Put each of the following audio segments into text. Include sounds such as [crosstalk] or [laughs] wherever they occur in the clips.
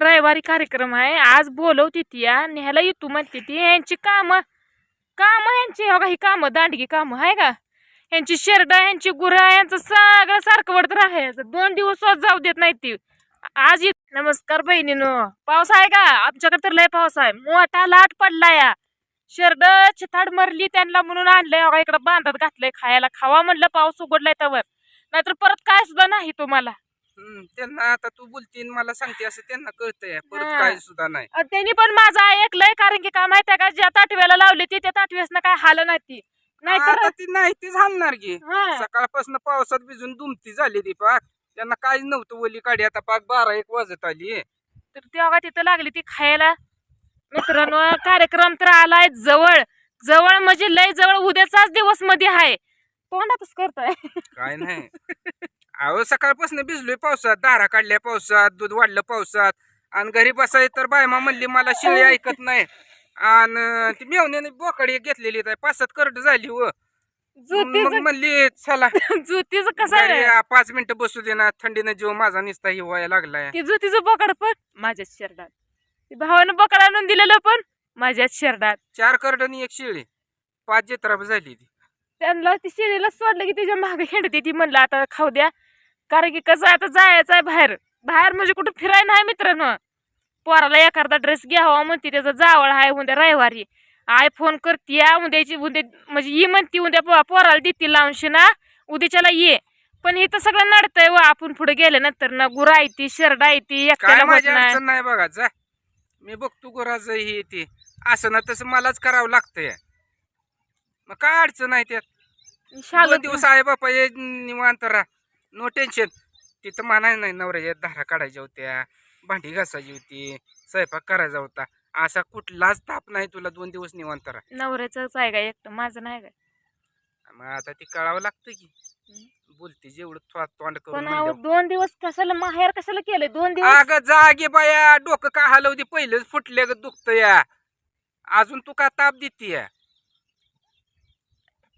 रविवारी कार्यक्रम आहे. आज बोलवती ती या. न्यायला येतो म्हणते ती. यांची कामं कामं यांची. हो का? ही कामं दांडगी कामं आहे का? यांची शेरडा यांची गुरा यांचं सगळं सारखं वडत राहायचं दोन दिवस जाऊ देत नाही ती. आज नमस्कार बहिणीनो. पाऊस आहे का? आमच्याकडे तर लय पाऊस आहे. मोठा लाट पडला या. शेरड चिथाड मरली त्यांना म्हणून आणलंय. हो इकडं बांधत घातलंय खायला. खावा म्हणलं पाऊस उघडलाय तवर. नाहीतर परत काय सुद्धा नाही तुम्हाला. त्यांना आता तू बोलती आणि मला सांगते असं त्यांना कळतंय परत हा. काय सुद्धा नाही. अ, त्यांनी पण माझं ऐकलंय कारण की काय माहितीये का ज्या ताटव्याला लावली ती त्या ताटव्यासनं काय हाल नाही ती. नाहीतर ती नाही हाणणार की. हा. सकाळपासून पावसात भिजून दुमती झाली ती पाक. त्यांना काहीच नव्हतं ओली काढी आता पाक बारा एक वाजत आली. तर तेव्हा तिथं लागली ती खायला. मित्रांनो कार्यक्रम तर आलाय जवळ. जवळ म्हणजे लय जवळ उद्याचाच दिवसमध्ये आहे तोंडातच करतोय. काय नाही. [laughs] अहो सकाळपासून भिजलोय पावसात दारा काढल्या पावसात दूध वाढलं पावसात. आणि घरी बसाय तर बायमा म्हणली मला शिळी ऐकत नाही. आणि ती मेवण्याने बोकाडी घेतलेली आहे पाच सात करड झाली व. मग म्हणली चला [laughs] जुतीच कसं घरी आहे आ, पाच मिनिटं बसू दे ना थंडीनं जीव माझा निसता ही व्हायला लागलाय. ती जुतीचं बोकड पण माझ्याच शेरडात ती भावानं बोकड आणून दिलेलं पण माझ्याच शेरडात चार करड आणि एक शिळी. पाच जत्रा झाली ती. त्यांना ती शिडीला सोडलं की तिच्यामागे हिंडते ती म्हणलं आता खाऊ द्या. कारण की कसं आता जायचं आहे बाहेर. बाहेर म्हणजे कुठं फिरायला नाही मित्रांनो. पोराला एखादा ड्रेस घ्यावा म्हणते त्याचा जावळ आहे उद्या रविवारी. आय फोन करते उद्याची उद्या म्हणजे ये म्हणती उद्या पोराला देते लावून ना उद्याच्याला ये. पण हे तर सगळं नडतंय व आपण पुढे गेल्यानंतर ना गुरा येते शेरडा येते माझी नाही. बघा जा. मी बघतो गुराज ही ते. असं ना तसं मलाच करावं लागतंय. मग काय अडचण आहे त्यात? दिवस आहे बापा ये निवांत राहा. नो टेन्शन तिथं म्हणाय नाही नवऱ्याच्या धारा काढायच्या होत्या भांडी घासायची होती स्वयंपाक करायचा होता. असा कुठलाच ताप नाही तुला दोन दिवस निवांत राहा. नवऱ्याचंच आहे का एकटं? माझं नाही का? मग आता ती कळावं लागतं की. बोलते जेवढं थो- तोंड करून पण दोन दिवस कशाला माहेर कशाला केलंय? दोन दिवस अगं जागे बाया डोकं का हलवते? पहिलेच फुटले ग दुखत या अजून तू का ताप देते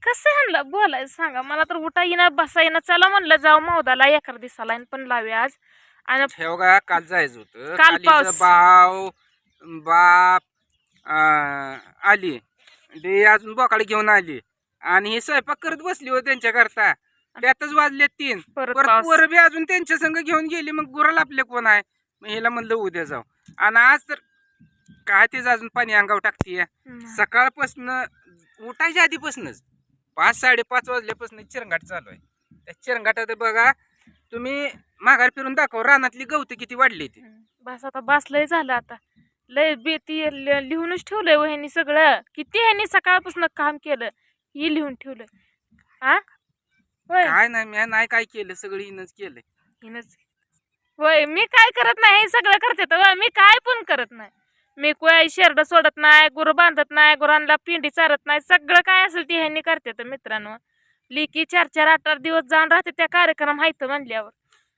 कसं आणलं बोलायचं सांगा? मला तर उठा येईना बसा येईना चला म्हणलं जाऊ मौदाला एका दिवसाला आणि पण लावे आज. आणि ठेव का काल जायचं होतं. काल कालीचं पाऊस. भाव बाप अं, आली. ते अजून बोकाड घेऊन आली. आणि हे स्वयंपाक करत बसली हो त्यांच्या करता त्यातच वाजले तीन. परत परत पाऊस. पोरं बी अजून त्यांच्या संग घेऊन गेली. मग गुराल आपले कोण आहे? मग हिला म्हणलं उद्या जाऊ. आणि आज तर काय तेच अजून पाणी अंगावर टाकतीये. हम्म. सकाळपासून उठायच्या आधीपासूनच. पाच साडेपाच वाजल्यापासून चिरंगाट चालू आहे. त्या चिरंगाटात बघा तुम्ही माघार फिरून दाखव रानातली गवत किती वाढली ती. बस आता बस लय झालं आता. लय बेती लिहूनच ठेवलंय ह्यांनी सगळं. किती ह्यांनी सकाळपासून काम केलं हे लिहून ठेवलं हा होय. काय नाही मी नाही काय केलं सगळं हिनच केलंय. हिनंच. होय मी काय करत नाही हे सगळं करते तर मी काय पण करत नाही. मी कोय शेरड सोडत नाही गुरु बांधत नाही गुरांना पिंडी चारत नाही सगळं काय असेल ते ह्यांनी करते तर मित्रांनो. लिकी चार चार आठ आठ दिवस जाऊन राहते त्या कार्यक्रम आहेत म्हणल्यावर.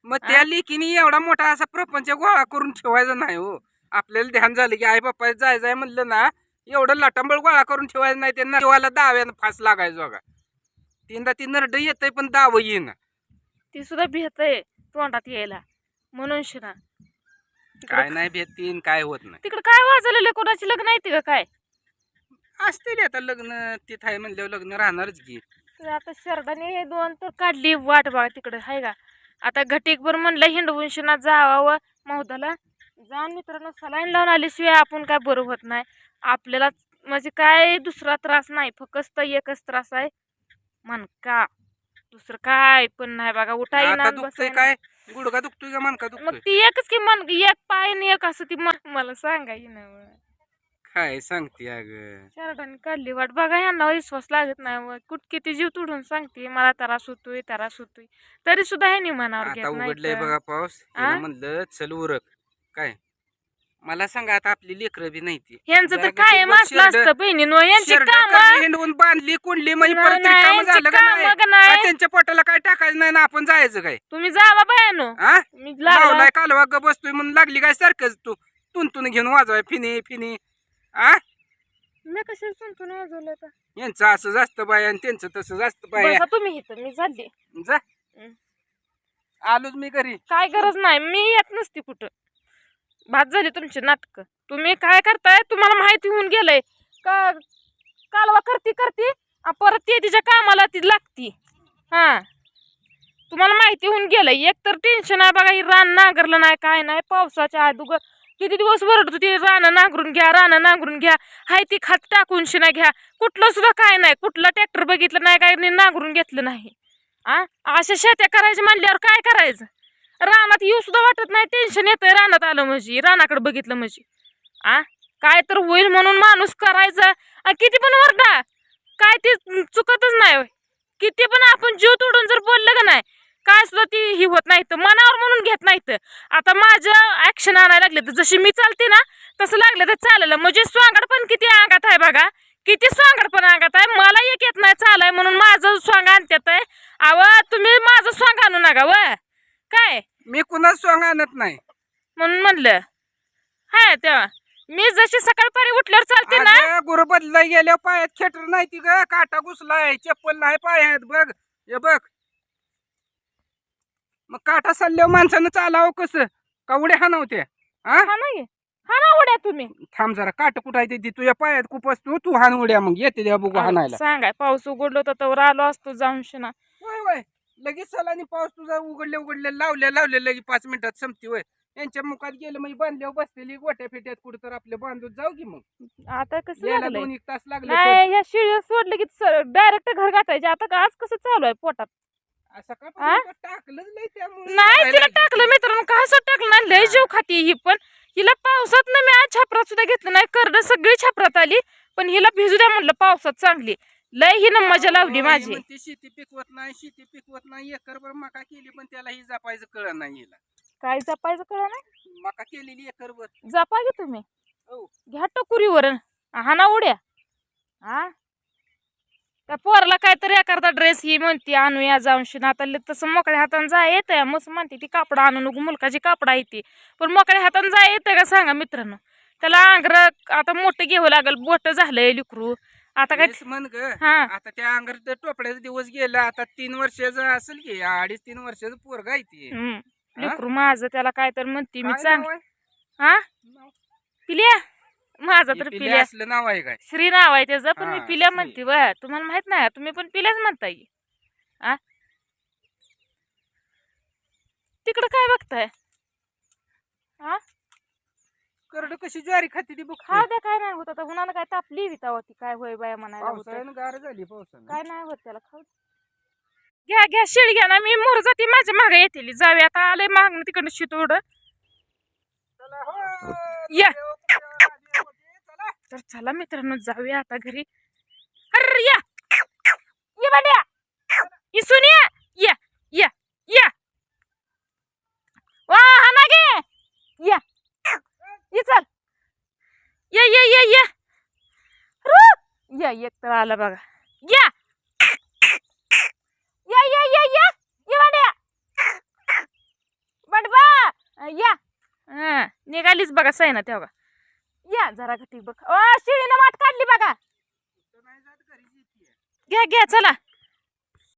मग त्या लेकीने एवढा मोठा असा प्रपंच गोळा करून ठेवायचा नाही हो. आपल्याला ध्यान झालं की आई बाप्पा जायचं आहे म्हणलं ना एवढं लाटांबळ गोळा करून ठेवायचं नाही त्यांना ठेवायला दाव्यानं फास लागायचं बघा. तीनदा ती नरड येतंय पण दाव येईन. ती सुद्धा भेटय तोंडात यायला. म्हणून शिना काय नाही भेटतीन काय होत नाही. तिकडे काय वाजवलेलं कोणाची लग्न आहे का काय? असते रे आता लग्न तिथं आहे म्हणल्यावर लग्न राहणारच की. तर आता शर्टाने हे दोन तर काढली वाट बघा तिकडे हाय का? आता घटिकभर म्हणलं हिंडवून शिना जावावं मौदाला. जाऊन मित्रांनो सलाईन लावून आल्याशिवाय आपण काय बरं होत नाही. आपल्याला म्हणजे काय दुसरा त्रास नाही फक्त एकच त्रास आहे. मनका दुसरं काय पण नाही बघा उठा येईना आता आणि दुखतंय बसायला. काय? गुडघा दुखतोय का मनका मग दुखतोय? ती एकच की मन एक पाय आणि एक असं ती मन मला सांगायची ना काय सांगते अग? शर्टाने काढली वाट. बघा ह्यांना विश्वास लागत नाही मग कुठ किती जीव तुडून सांगते मला त्रास होतोय त्रास होतोय. तरी सुद्धा ह्यांनी मनावर आता घेत नाही उघडलंय तर. बघा पाऊस. आ? म्हणलं चल उरक. काय? मला सांगा आता आपली लेकरं बी नाही ती. ह्यांचं तर असलं शेरडं- असतं बहिणीनो यांची शेरडं काम हिंडवून बांधली कोंडली मग परत रिकामं झालं का नाही? का नाही? त्यांच्या पोटाला काय टाकायचं नाही ना आपण जायचं काय? तुम्ही जावा बायानो. हा मी लागला. लावलाय कालवा ग बसतोय म्हणून लागली काय सारखंच तू? तुंतून घेऊन वाजवाय फिनी फिनी. आ? मी कशाला तुमतून वाजवलं आता? यांचं असं जास्त बाय आणि त्यांचं तसं जास्त बाय. बसा तुम्ही इथं मी जा. हं. आलोच मी घरी. काय गरज नाही मी येत नसते कुठं. भात झाली तुमचे नाटक. तुम्ही काय करताय? तुम्हाला माहिती होऊन गेलंय. का कालवा करती करती परत ते तिच्या कामाला ती लागती. हां. तुम्हाला माहिती होऊन गेलंय. एक तर टेन्शन आहे बघा ही रान नांगरलं नाही काय नाही. पावसाच्या अगोदर किती दिवस वरडतो ती रानं नांगरून घ्या रानं नांगरून घ्या. हाय ती खात टाकून शिना घ्या. कुठलं सुद्धा काय नाही. कुठलं ट्रॅक्टर बघितलं नाही काय नाही नांगरून घेतलं नाही. आ? अशा शेत्या करायच्या म्हणल्यावर काय करायचं? रानात येऊ सुद्धा वाटत नाही टेन्शन येतंय रानात आलं म्हणजे रानाकडे बघितलं म्हणजे. आ? काय तर होईल म्हणून माणूस करायचा. आणि किती पण वरडा काय ते चुकतच नाही किती पण आपण जीव तोडून जर बोललं का नाही काय सुद्धा ती ही होत नाही तर मनावर म्हणून घेत नाहीत आता माझं ऍक्शन आणायला लागले तर जशी मी चालते ना तसं लागलं तर चालेल. म्हणजे स्वांगड पण किती अंगात आहे बघा. किती स्वांगड पण अंगात आहे. मला एक येत नाही चालाय म्हणून माझं स्वांग आणतात आहे. अव तुम्ही माझं स्वांग आणू नका व. काय? मी कुणाच सॉंग आणत नाही. म्हणून म्हणलं. हाय तेव्हा. मी जशी सकाळपारी उठल्यावर चालते ना गुरु बदलाय गेल्या पायात खेटर नाही ती ग काटा घुसलाय चप्पल नाही पायात बघ. हे बघ. मग काटा सल्ल्यावर माणसानं चालावं कसं? का उड्या हा हा नाही. हा ना उड्या तुम्ही. थांब जरा काट कुठाय ते? तुझ्या पायात खूप असतो तू हाण उड्या मग. येते द्या बघू हाणायला. सांगाय पाऊस उघडलो तर तवर आलो असतो जाऊन शिना. लगेच सलानी पाऊस तुझा उघडले उघडले लावले लावले लगे पाच मिनिटात संपती होय. यांच्या मुखात गेलं म्हणजे बांधल्यावर बसलेली गोट्या फेट्यात कुठं तर आपल्या बांधून जाऊ की मग. आता कसं यायला लागलंय दोन एक तास लागले नाही ह्या शिळी सोडलं की डायरेक्ट घर गाठायचे. आता का आज कसं चालू आहे पोटात? सकाळपासून तर टाकलंच नाही त्यामुळे नाही तिला. टाकलं मित्रांनो काय असं टाकलं? नाही लय जीव खाती ही पण. हिला पावसात ना मी आज छापरात सुद्धा घेतलं नाही. करड सगळी छापरात आली. पण हिला भिजू द्या म्हणलं पावसात चांगली. लय हिनं मजा लावली माझी. म्हणते शेती पिकवत नाही शेती पिकवत नाही एकरभर मका केली पण त्याला ही जपायचं कळ नाही हिला. काय जपायचं कळ नाही? मका केलेली एकरभर. जपा घे तुम्ही? हो. घ्या टकुरीवर हा ना उड्या. हा? त्या पोराला काहीतरी एखादा ड्रेस ही म्हणते आणूया जाऊन शिना. आता ल- तसं मोकळ्या हातानं जा येतंय. मस्त म्हणते ती कापड आणू नको मुलकाची कापड आहे ती. पण मोकळ्या हातानं जा येतंय का सांगा मित्रांनो? त्याला आंगर आता मोठं घ्यावं लागेल बोट झालंय लिकरू. आता काय तेच म्हण ग. हा. आता त्या अंगार टोपड्याचा दिवस गेला आता तीन वर्षाचं असेल की अडीच तीन वर्षाचं पोरग आहे ती. हम्म. लिकरू माझं त्याला काय तर म्हणते मी काय चांग नाव आहे? हा? नाव? पिल्या? माझं हे तर पिल्या पिल्या. असलं नाव आहे काय? श्री नाव आहे त्याचं पण मी हा, पिल्या श्री. म्हणते बा तुम्हाला माहीत नाही तुम्ही पण पिल्याच म्हणताय. आ? तिकडं काय बघताय? हा करड कशी ज्वारी खाती ती बघ खाऊ द्या काय नाही होत आता. उन्हानं काय तापली वितावं ती. काय होय बाया म्हणायला होतं. पावसाळ्यानं गार झाली पावसानं. काय नाही होत त्याला खाऊ दे. घ्या घ्या शिळ घ्या ना. मी मोर जाते माझ्या मागे येतील. जाऊया आता. आले मागणं तिकडनं शितोड. चला, हो. या. चला. तर चला मित्रांनो जाऊया आता घरी. अरे या ये बांड्या इसून या या या या वा हा ना गे या ये चल या या या या रु. या एक तर आला बघा. या या या या! या ये बडबा या. हा निघालीच बघा सैना तेव्हा. या जरा घटी बघ. ओ शिळीनं वाट काढली बघा. घ्या घ्या चला.